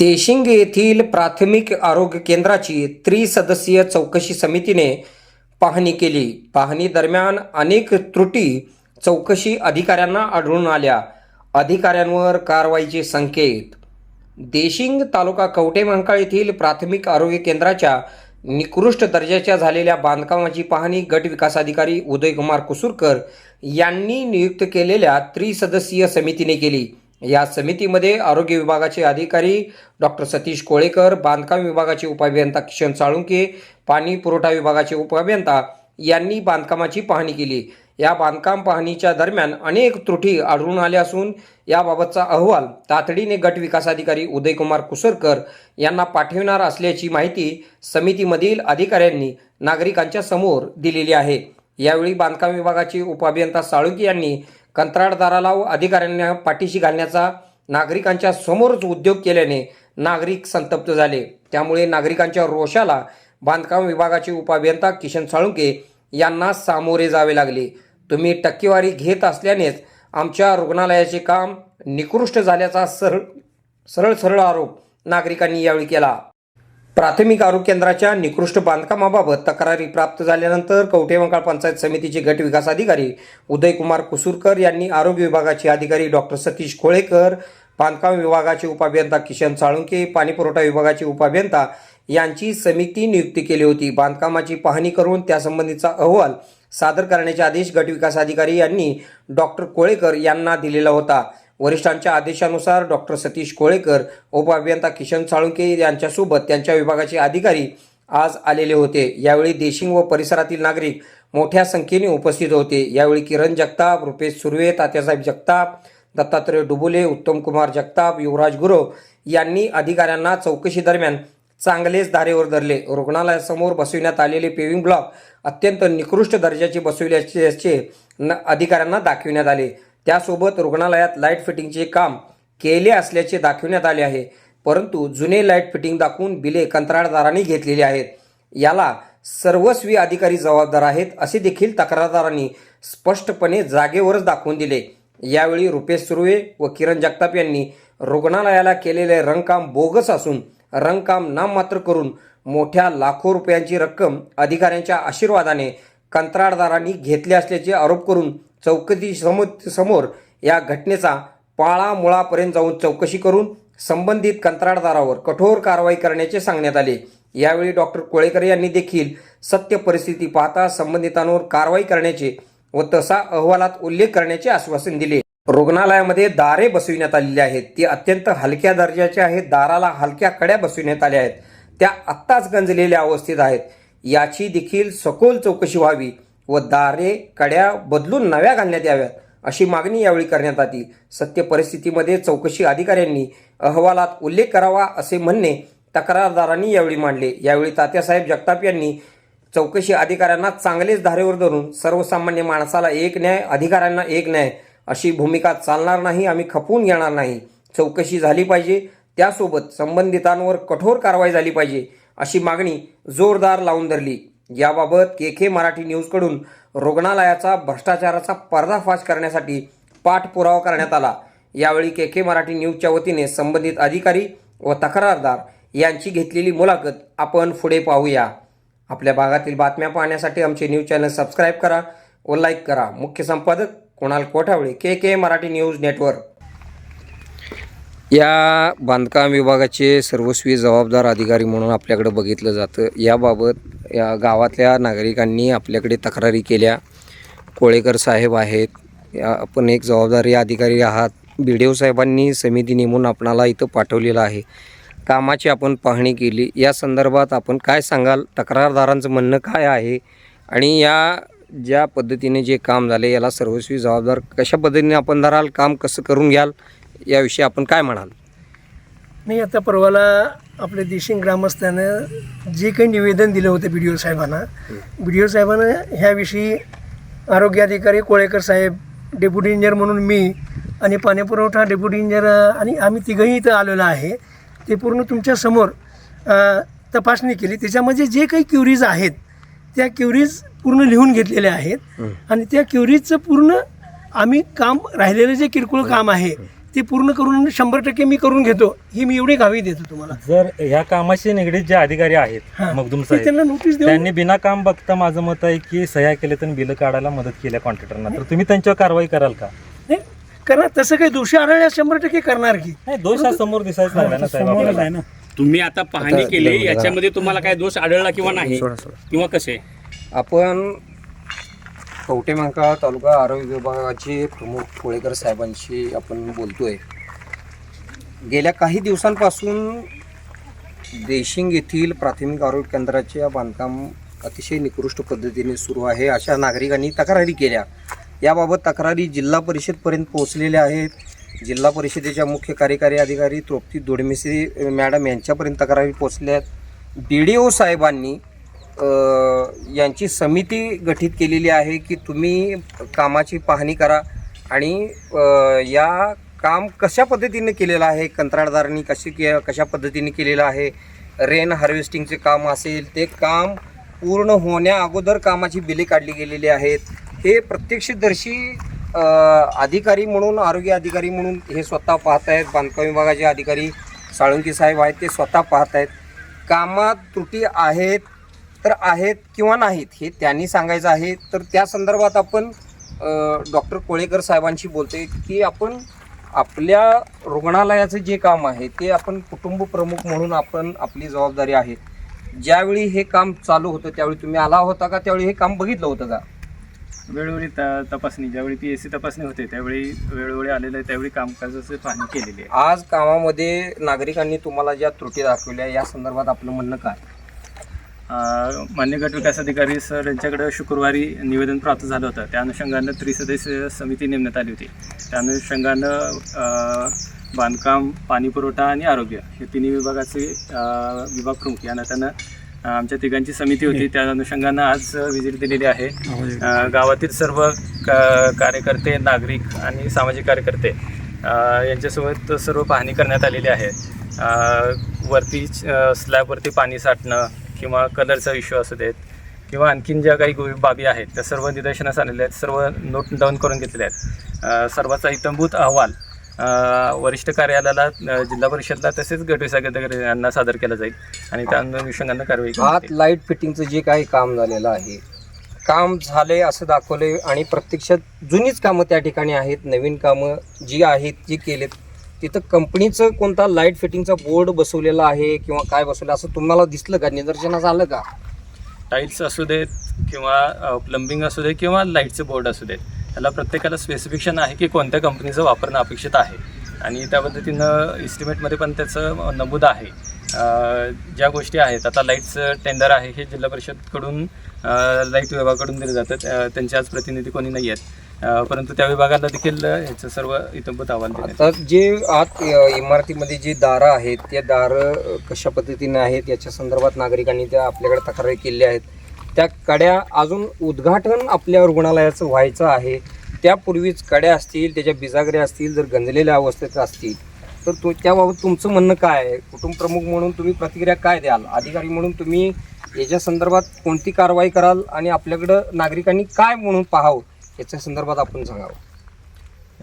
देशिंग येथील प्राथमिक आरोग्य केंद्राची त्रिसदस्यीय चौकशी समितीने पाहणी केली. पाहणी दरम्यान अनेक त्रुटी चौकशी अधिकाऱ्यांना आढळून आल्या. अधिकाऱ्यांवर कारवाईचे संकेत. देशिंग तालुका कवटे मंकाळ येथील प्राथमिक आरोग्य केंद्राच्या निकृष्ट दर्जाच्या झालेल्या बांधकामाची पाहणी गट विकास अधिकारी उदयकुमार कुसूरकर यांनी नियुक्त केलेल्या त्रिसदस्यीय समितीने केली. या समितीमध्ये आरोग्य विभागाचे अधिकारी डॉक्टर सतीश कोळेकर बांधकाम विभागाचे उपअभियंता किशन साळुंके पाणी पुरवठा विभागाचे उपअभियंता यांनी बांधकामाची पाहणी केली. या बांधकाम पाहणीच्या दरम्यान अनेक त्रुटी आढळून आल्या असून याबाबतचा अहवाल तातडीने गट विकास अधिकारी उदयकुमार कुसरकर यांना पाठविणार असल्याची माहिती समितीमधील अधिकाऱ्यांनी नागरिकांच्या समोर दिलेली आहे. यावेळी बांधकाम विभागाचे उपअभियंता साळुंके यांनी कंत्राटदाराला व अधिकाऱ्यांना पाठीशी घालण्याचा नागरिकांच्या समोरच उद्योग केल्याने नागरिक संतप्त झाले. त्यामुळे नागरिकांच्या रोषाला बांधकाम विभागाचे उपाभियंता किशन साळुंके यांना सामोरे जावे लागले. तुम्ही टक्केवारी घेत असल्यानेच आमच्या रुग्णालयाचे काम निकृष्ट झाल्याचा सरळ सरळ सरळ आरोप नागरिकांनी यावेळी केला. प्राथमिक आरोग्य केंद्राच्या निकृष्ट बांधकामाबाबत तक्रारी प्राप्त झाल्यानंतर कवठेमंकाळ पंचायत समितीचे गट विकास अधिकारी उदयकुमार कुसूरकर यांनी आरोग्य विभागाचे अधिकारी डॉक्टर सतीश खोळेकर बांधकाम विभागाचे उपाभियंता किशन साळुंके पाणीपुरवठा विभागाचे उपाभियंता यांची समिती नियुक्ती केली होती. बांधकामाची पाहणी करून त्यासंबंधीचा अहवाल सादर करण्याचे आदेश गटविकास अधिकारी यांनी डॉक्टर कोळेकर यांना दिलेला होता. वरिष्ठांच्या आदेशानुसार डॉक्टर सतीश कोळेकर उपअभियंता किशन साळुंके यांच्यासोबत त्यांच्या विभागाचे अधिकारी आज आलेले होते. यावेळी देशिंग व परिसरातील नागरिक मोठ्या संख्येने उपस्थित होते. यावेळी किरण जगताप रुपेश सुर्वे तात्यासाहेब जगताप दत्तात्रय डुबुले उत्तम कुमार जगताप युवराज गुरव यांनी अधिकाऱ्यांना चौकशी दरम्यान चांगलेच धारेवर धरले. रुग्णालयासमोर बसविण्यात आलेले पेविंग ब्लॉक अत्यंत निकृष्ट दर्जाचे बसविल्याचे न अधिकाऱ्यांना दाखविण्यात आले. त्यासोबत रुग्णालयात लाइट फिटिंगचे काम केले असल्याचे दाखविण्यात आले आहे. परंतु जुने लाइट फिटिंग दाखवून बिले कंत्राटदारांनी घेतलेली आहेत. याला सर्वस्वी अधिकारी जबाबदार आहेत असे देखील तक्रारदारांनी स्पष्टपणे जागेवरच दाखवून दिले. यावेळी रुपेश सुर्वे व किरण जगताप यांनी रुग्णालयाला केलेले रंगकाम बोगस असून रंगकाम नाममात्र करून मोठ्या लाखो रुपयांची रक्कम अधिकाऱ्यांच्या आशीर्वादाने कंत्राटदारांनी घेतली असल्याचे आरोप करून चौकशी समोर समोर या घटनेचा पाळामुळापर्यंत जाऊन चौकशी करून संबंधित कंत्राटदारावर कठोर कारवाई करण्याचे सांगण्यात आले. यावेळी डॉक्टर कोळेकर यांनी देखील सत्य परिस्थिती पाहता संबंधितांवर कारवाई करण्याचे व तसा अहवालात उल्लेख करण्याचे आश्वासन दिले. रुग्णालयामध्ये दारे बसविण्यात आलेली आहेत. ती अत्यंत हलक्या दर्जाची आहेत. दाराला हलक्या कड्या बसविण्यात आल्या आहेत. त्या आत्ताच गंजलेल्या अवस्थेत आहेत. याची देखील सखोल चौकशी व्हावी व दारे कड्या बदलून नव्या घालण्यात याव्यात अशी मागणी यावेळी करण्यात आली. सत्य परिस्थितीमध्ये चौकशी अधिकाऱ्यांनी अहवालात उल्लेख करावा असे म्हणणे तक्रारदारांनी यावेळी मांडले. यावेळी तात्यासाहेब जगताप यांनी चौकशी अधिकाऱ्यांना चांगलेच धारेवर धरून सर्वसामान्य माणसाला एक न्याय अधिकाऱ्यांना एक न्याय अशी भूमिका चालणार नाही आम्ही खपवून घेणार नाही. चौकशी झाली पाहिजे त्यासोबत संबंधितांवर कठोर कारवाई झाली पाहिजे अशी मागणी जोरदार लावून धरली. याबाबत के के मराठी न्यूजकडून रुग्णालयाचा भ्रष्टाचाराचा पर्दाफाश करण्यासाठी पाठपुरावा करण्यात आला. यावेळी के के मराठी न्यूजच्या वतीने संबंधित अधिकारी व तक्रारदार यांची घेतलेली मुलाखत आपण पुढे पाहूया. आपल्या भागातील बातम्या पाहण्यासाठी आमचे न्यूज चॅनल सबस्क्राईब करा व लाईक करा. मुख्य संपादक Kunal Kothawale K K Marathi news network. या बांधकाम विभागाचे सर्वस्वी जबाबदार अधिकारी म्हणून आपल्याकडे बघितलं जातं. याबाबत या गावातल्या नागरिकांनी आपल्याकडे तक्रारी केल्या. कोळेकर साहेब आहेत. आपण एक जबाबदारी अधिकारी आहात. बी डी ओ साहेबांनी समिती नेमून आपणाला इथं पाठवलेलं आहे. कामाची आपण पाहणी केली. या संदर्भात आपण काय सांगाल? तक्रारदारांचं म्हणणं काय आहे? आणि या ज्या पद्धतीने जे काम झाले याला सर्वस्वी जबाबदार कशा पद्धतीने आपण धराल? काम कसं करून घ्याल? याविषयी आपण काय म्हणाल? नाही आता परवाला आपल्या देशिंग ग्रामस्थानं जे काही निवेदन दिलं होतं बी डी ओ साहेबांना बी डी ओ साहेबांना ह्याविषयी आरोग्य अधिकारी कोळेकर साहेब डेप्युटी इंजिनियर म्हणून मी आणि पाणीपुरवठा डेप्युटी इंजिनियर आणि आम्ही तिघंही इथं आलेलो आहे. ते पूर्ण तुमच्यासमोर तपासणी केली. त्याच्यामध्ये जे काही क्युरीज आहेत त्या क्युरीज पूर्ण लिहून घेतलेल्या आहेत. आणि त्या क्युरीजचं पूर्ण आम्ही काम राहिलेलं जे किरकोळ काम आहे ते पूर्ण करून शंभर टक्के मी करून घेतो. ही मी एवढी गावी देतो तुम्हाला. जर ह्या कामाशी निगडीत जे अधिकारी आहेत हा. मगदुम ते साहेब त्यांना नोटीस देऊन त्यांनी बिना काम बघता माझं मत आहे की सह्या केल्या तर बिलं काढायला मदत केल्या कॉन्ट्रॅक्टरना तर तुम्ही त्यांच्यावर कारवाई कराल का? नाही, करणार तसं काही दोषी आढळल्यास शंभर टक्के करणार की. नाही दोष हा समोर दिसायच लागला ना साहेब आपल्याला. तुम्ही आता पाहणी केली याच्यामध्ये तुम्हाला काय दोष आढळला किंवा नाही? किंवा कसे? आपण कवटेमंका तालुका आरोग्य विभागाचे प्रमुख कोळेकर साहेबांशी आपण बोलतो आहे गेल्या काही दिवसांपासून देशिंग येथील प्राथमिक आरोग्य केंद्राचे बांधकाम अतिशय निकृष्ट पद्धतीने सुरू आहे. अशा नागरिकांनी तक्रारी केल्या. याबाबत तक्रारी जिल्हा परिषदपर्यंत पोहोचलेल्या आहेत. जिल्हा परिषदेच्या मुख्य कार्यकारी अधिकारी तृप्ती दोडमिसे मॅडम यांच्यापर्यंत तक्रारी पोहोचल्या आहेत. बी डी ओ साहेबांनी यांची समिती गठीत केलेली आहे की तुम्ही कामाची पाहणी करा आणि या काम कशा पद्धतीने केलेलं आहे कंत्राटदारांनी कशी के कशा पद्धतीने केलेलं आहे रेन हार्वेस्टिंगचे काम असेल ते काम पूर्ण होण्या अगोदर कामाची बिले काढली गेलेली आहेत. हे प्रत्यक्षदर्शी अधिकारी म्हणून आरोग्य अधिकारी म्हणून हे स्वतः पाहत आहेत बांधकाम विभागाचे अधिकारी साळुंकी साहेब आहेत ते स्वतः पाहत आहेत कामात त्रुटी आहेत तर आहेत किंवा नाहीत हे त्यांनी सांगायचं आहे. तर त्या संदर्भात आपण डॉक्टर कोळेकर साहेबांशी बोलते की आपण आपल्या रुग्णालयाचं जे काम आहे ते आपण कुटुंब प्रमुख म्हणून आपण आपली जबाबदारी आहे. ज्यावेळी हे काम चालू होतं त्यावेळी तुम्ही आला होता का? त्यावेळी हे काम बघितलं होतं का? वेळोवेळी त तपासणी ज्यावेळी पी एस सी तपासणी होते त्यावेळी वेळोवेळी आलेलं आहे त्यावेळी कामकाजाची पाहणी केलेली आहे. आज कामामध्ये नागरिकांनी तुम्हाला ज्या त्रुटी दाखवल्या या संदर्भात आपलं म्हणणं काय? मान्य गट विकास अधिकारी सर यांच्याकडे शुक्रवारी निवेदन प्राप्त झालं होतं. त्या अनुषंगानं त्रिसदस्य समिती नेमण्यात आली होती. त्या अनुषंगानं बांधकाम पाणी पुरवठा आणि आरोग्य हे तिन्ही विभागाचे विभाग प्रमुख या नात्यानं आमच्या तिघांची समिती होती. त्या अनुषंगानं आज व्हिजिट दिलेली आहे. गावातील सर्व क- कार्यकर्ते नागरिक आणि सामाजिक कार्यकर्ते यांच्यासोबत सर्व पाहणी करण्यात आलेली आहे. वरती स्लॅबवरती पाणी साठणं किंवा कलरचा इश्यू असू देत किंवा आणखीन ज्या काही बाबी आहेत त्या सर्व निदर्शनास आलेल्या आहेत सर्व नोट डाऊन करून घेतलेल्या आहेत सर्वांचा इतंभूत अहवाल वरिष्ठ कार्यालयाला जिल्हा परिषदला तसेच गटविभाग अधिकारी यांना सादर केला जाईल आणि त्या अनुषंगानं कारवाई आत. लाइट फिटिंगचं जे काही काम झालेलं आहे काम झाले असं दाखवले आणि प्रत्यक्षात जुनीच कामं त्या ठिकाणी आहेत नवीन कामं जी आहेत जी केलेत तिथं कंपनीचं कोणता लाइट फिटिंगचा बोर्ड बसवलेला आहे किंवा काय बसवलं असं तुम्हाला दिसलं का? निदर्शनास आलं का? टाईल्स असू देत किंवा प्लंबिंग असू दे किंवा लाईटचे बोर्ड असू देत त्याला प्रत्येकाला स्पेसिफिकेशन आहे की कोणत्या कंपनीचं वापरणं अपेक्षित आहे. आणि त्या पद्धतीनं इस्टिमेटमध्ये पण त्याचं नमूद आहे. ज्या गोष्टी आहेत आता लाईटचं टेंडर आहे हे जिल्हा परिषदकडून लाइट विभागाकडून दिलं जातं त्यांचे आज प्रतिनिधी कोणी नाही आहेत. परंतु त्या विभागाला देखील याचं सर्व इतंभूत आव्हान देण्यात आता जे आत अ, इमारतीमध्ये जे दारं आहेत त्या दारं कशा पद्धतीने आहेत याच्या संदर्भात नागरिकांनी त्या आपल्याकडे तक्रारी केल्या आहेत. त्या कड्या अजून उद्घाटन आपल्या रुग्णालयाचं व्हायचं आहे. त्यापूर्वीच कड्या असतील त्याच्या बिजागऱ्या असतील जर गंजलेल्या अवस्थेत असतील तर तो त्याबाबत तुमचं म्हणणं काय आहे? कुटुंब प्रमुख म्हणून तुम्ही प्रतिक्रिया काय द्याल? अधिकारी म्हणून तुम्ही याच्या संदर्भात कोणती कारवाई कराल? आणि आपल्याकडं नागरिकांनी काय म्हणून पाहावं? याच्या संदर्भात आपण सांगावं.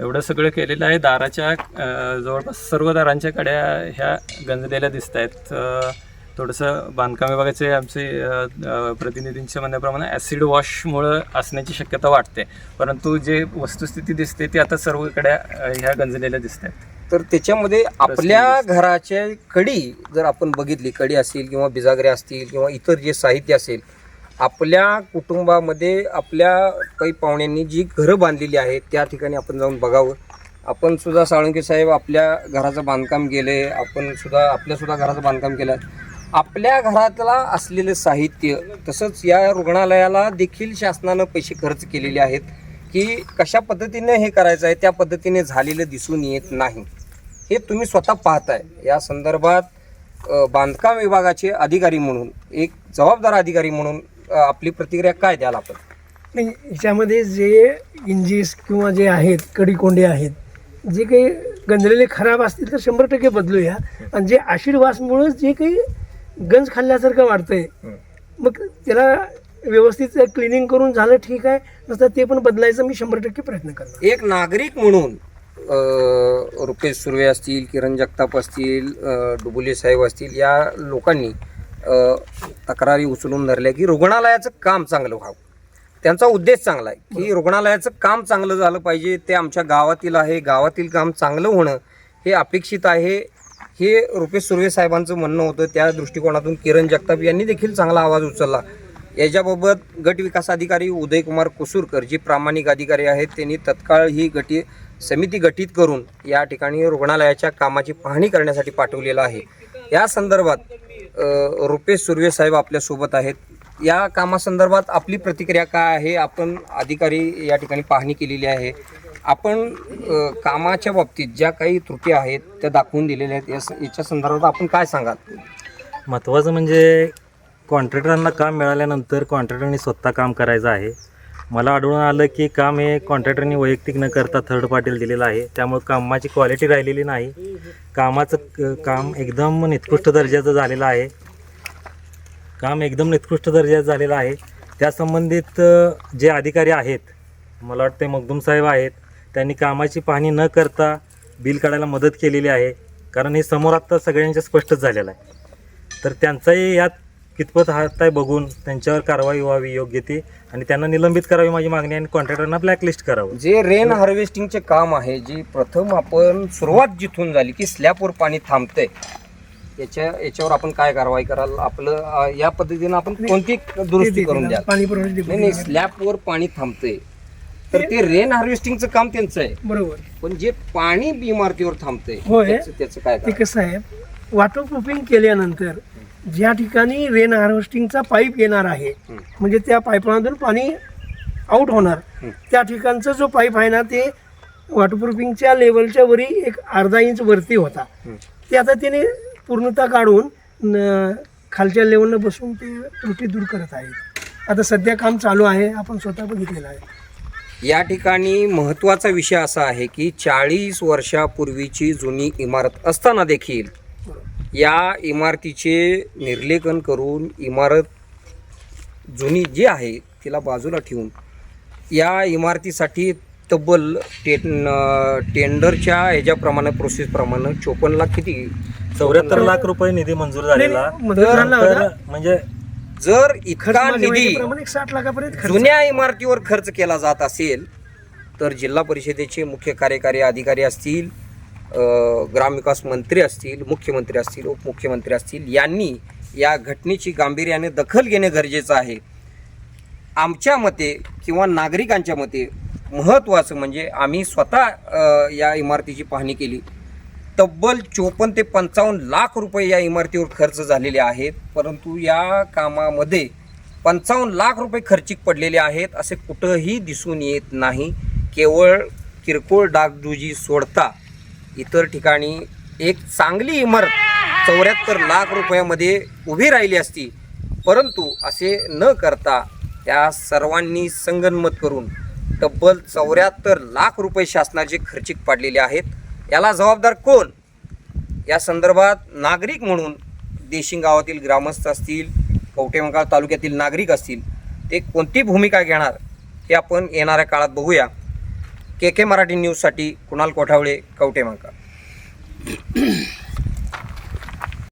एवढं सगळं केलेलं आहे. दाराच्या अं, जवळपास सर्व दारांच्या कड्या ह्या गंजलेल्या दिसत आहेत थोडंसं बांधकाम विभागाचे आमचे अं, अं, प्रतिनिधींच्या म्हणण्याप्रमाणे ॲसिड वॉशमुळं असण्याची शक्यता वाटते परंतु जे वस्तुस्थिती दिसते ती आता सर्व कड्या अं, ह्या गंजलेल्या दिसत आहेत तर त्याच्यामध्ये आपल्या घराच्या कडी जर आपण बघितली कडी असेल किंवा बिजागरे असतील किंवा इतर जे साहित्य असेल आपल्या कुटुंबामध्ये आपल्या काही पाहुण्यांनी जी घरं बांधलेली आहेत त्या ठिकाणी आपण जाऊन बघावं. आपण सुद्धा साळुंके साहेब आपल्या घराचं बांधकाम केले आपण सुद्धा आपल्या सुद्धा घराचं बांधकाम केलं आपल्या घरातला असलेलं साहित्य तसंच या रुग्णालयाला देखील शासनानं पैसे खर्च केलेले आहेत की कशा पद्धतीने हे करायचं आहे त्या पद्धतीने झालेलं दिसून येत नाही. हे तुम्ही स्वतः पाहताय. या संदर्भात बांधकाम विभागाचे अधिकारी म्हणून एक जबाबदार अधिकारी म्हणून आपली प्रतिक्रिया काय द्याल आपण? नाही याच्यामध्ये जे इंजिस किंवा जे आहेत कडीकोंडे आहेत जे काही गंजलेले खराब असतील तर शंभर टक्के बदलूया. आणि जे आशीर्वासमुळं जे काही गंज खाल्ल्यासारखं वाटतंय मग त्याला व्यवस्थित क्लिनिंग करून झालं ठीक आहे नसतं ते पण बदलायचं मी शंभर टक्के प्रयत्न करणार. एक नागरिक म्हणून रुपेश सुर्वे असतील किरण जगताप असतील डुबुले साहेब असतील या लोकांनी तक्रारी उचलून धरल्या की रुग्णालयाचं काम चांगलं व्हावं. त्यांचा उद्देश चांगला आहे की रुग्णालयाचं काम चांगलं झालं पाहिजे ते आमच्या गावातील आहे गावातील काम चांगलं होणं हे अपेक्षित आहे. हे रुपेश सुर्वे साहेबांचं म्हणणं होतं. त्या दृष्टिकोनातून किरण जगताप यांनी देखील चांगला आवाज उचलला. याच्याबाबत गट विकास अधिकारी उदयकुमार कुसूरकर जे प्रामाणिक अधिकारी आहेत त्यांनी तत्काळ ही गटी समिती गठीत करून या ठिकाणी रुग्णालयाच्या कामाची पाहणी करण्यासाठी पाठवलेलं आहे. या संदर्भात रुपेश सुर्वे साहेब आपल्यासोबत आहेत. या कामासंदर्भात आपली प्रतिक्रिया काय आहे? आपण अधिकारी या ठिकाणी पाहणी केलेली आहे. आपण कामाच्या बाबतीत ज्या काही त्रुटी आहेत त्या दाखवून दिलेल्या आहेत. या याच्या संदर्भात आपण काय सांगाल? महत्त्वाचं म्हणजे कॉन्ट्रॅक्टरांना काम मिळाल्यानंतर कॉन्ट्रॅक्टरनी स्वतः काम करायचं आहे. मला आढळून आलं की काम हे कॉन्ट्रॅक्टरनी वैयक्तिक न करता थर्ड पार्टीला दिलेलं आहे. त्यामुळे कामाची क्वालिटी राहिलेली नाही. कामाचं क- काम एकदम निकृष्ट दर्जाचं झालेलं आहे. काम एकदम निकृष्ट दर्जाचं झालेलं आहे. त्या संबंधित जे अधिकारी आहेत मला वाटते मखदूम साहेब आहेत त्यांनी कामाची पाहणी न करता बिल काढायला मदत केलेली आहे. कारण हे समोर आत्ता सगळ्यांच्या स्पष्टच झालेलं आहे. तर त्यांचाही यात कितपत हात आहे बघून त्यांच्यावर कारवाई व्हावी योग्य ती. आणि त्यांना निलंबित करावी माझी मागणी आहे आणि कॉन्ट्रॅक्टरना ब्लॅकलिस्ट करावं. जे रेन हार्वेस्टिंगचे काम आहे जी प्रथम आपण सुरुवात जिथून झाली की स्लॅबवर पाणी थांबतंय याच्या याच्यावर आपण काय कारवाई कराल? आपलं अ, या पद्धतीनं आपण कोणती दुरुस्ती करून द्याल? पाणी पुरवठा नाही नाही स्लॅबवर पाणी थांबतंय. तर ते रेन हार्वेस्टिंगचं काम त्यांचं आहे. बरोबर. पण जे पाणी इमारतीवर थांबतंय होय. त्याचं त्याचं काय ते कराल? कसं आहे? वॉटरप्रूफिंग केल्यानंतर ज्या ठिकाणी रेन हार्वेस्टिंगचा पाईप येणार आहे. म्हणजे त्या पाईपमधून पाणी आउट होणार. त्या ठिकाणचा जो पाईप आहे ना ते वॉटरप्रूफिंगच्या लेवलच्या वरी एक अर्धा इंच वरती होता. ते आता त्याने पूर्णतः काढून खालच्या लेवलनं बसून ते त्रुटी दूर करत आहेत आता सध्या काम चालू आहे आपण स्वतः बघितलेलं आहे या ठिकाणी महत्त्वाचा विषय असा आहे की चाळीस वर्षापूर्वीची जुनी इमारत असताना देखील या इमारतीचे निर्लेखन करून इमारत जुनी जी आहे तिला बाजूला ठेवून या इमारतीसाठी तब्बल टेन टेंडरच्या ह्याच्याप्रमाणे प्रोसेसप्रमाणे चोपन्न लाख किती? चौऱ्याहत्तर लाख रुपये निधी मंजूर झालेला. तर. म्हणजे जर माझ्या निधी साठ लाखापर्यंत खर्च. जुन्या इमारतीवर खर्च केला जात असेल तर जिल्हा परिषदेचे मुख्य कार्यकारी अधिकारी असतील ग्रामविकास मंत्री असतील मुख्यमंत्री असतील उपमुख्यमंत्री असतील यांनी या घटनेची गांभीर्याने दखल घेणे गरजेचं आहे. आमच्या मते किंवा नागरिकांच्या मते महत्त्वाचं म्हणजे आम्ही स्वतः या इमारतीची पाहणी केली. तब्बल चोपन्न ते पंचावन्न लाख रुपये या इमारतीवर खर्च झालेले आहेत परंतु या कामामध्ये पंचावन्न लाख रुपये खर्चिक पडलेले आहेत असे कुठंही दिसून येत नाही. केवळ किरकोळ डागडुजी सोडता इतर ठिकाणी एक चांगली इमारत चौऱ्याहत्तर लाख रुपयामध्ये उभी राहिली असती. परंतु असे न करता त्या सर्वांनी संगनमत करून तब्बल चौऱ्याहत्तर लाख रुपये शासनाचे खर्चिक पाडलेले आहेत. याला जबाबदार कोण? या संदर्भात नागरिक म्हणून देशिंग गावातील ग्रामस्थ असतील कवटेमंकाळ तालुक्यातील नागरिक असतील ते कोणती भूमिका घेणार हे आपण येणाऱ्या काळात बघूया. के के मराठी न्यूजसाठी कुणाल कोठावळे कवटेमांका